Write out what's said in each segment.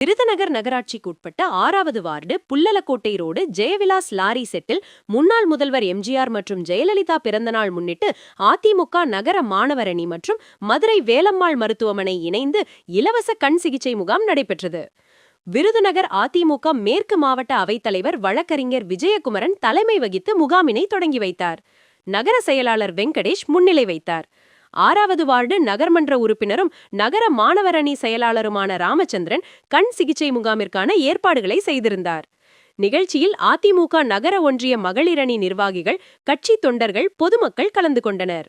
விருதுநகர் நகராட்சிக்குட்பட்ட ஆறாவது ward Pullalakottai road Jayavilas lorry settle முன்னாள் முதல்வர் எம்ஜிஆர் மற்றும் ஜெயலலிதா பிறந்தநாள் முன்னிட்டு அதிமுக நகர மாணவரணி மற்றும் மதுரை வேலம்மாள் மருத்துவமனை இணைந்து இலவச கண் சிகிச்சை முகாம் நடைபெற்றது. விருதுநகர் அதிமுக மேற்கு மாவட்ட அவைத்தலைவர் வழக்கறிஞர் விஜயகுமரன் தலைமை வகித்து முகாமினை தொடங்கி வைத்தார். நகர செயலாளர் வெங்கடேஷ் முன்னிலை வைத்தார். ஆறாவது வார்டு நகர்மன்ற உறுப்பினரும் நகர மாணவரணி செயலாளருமான ராமச்சந்திரன் கண் சிகிச்சை முகாமிற்கான ஏற்பாடுகளை செய்திருந்தார். நிகழ்ச்சியில் அதிமுக நகர ஒன்றிய மகளிரணி நிர்வாகிகள் கட்சி தொண்டர்கள் பொதுமக்கள் கலந்து கொண்டனர்.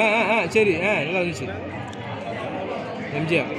ஆ ஆ ஆ சரி ஆ நல்லா இருந்துச்சு எம்ஜிஆர்.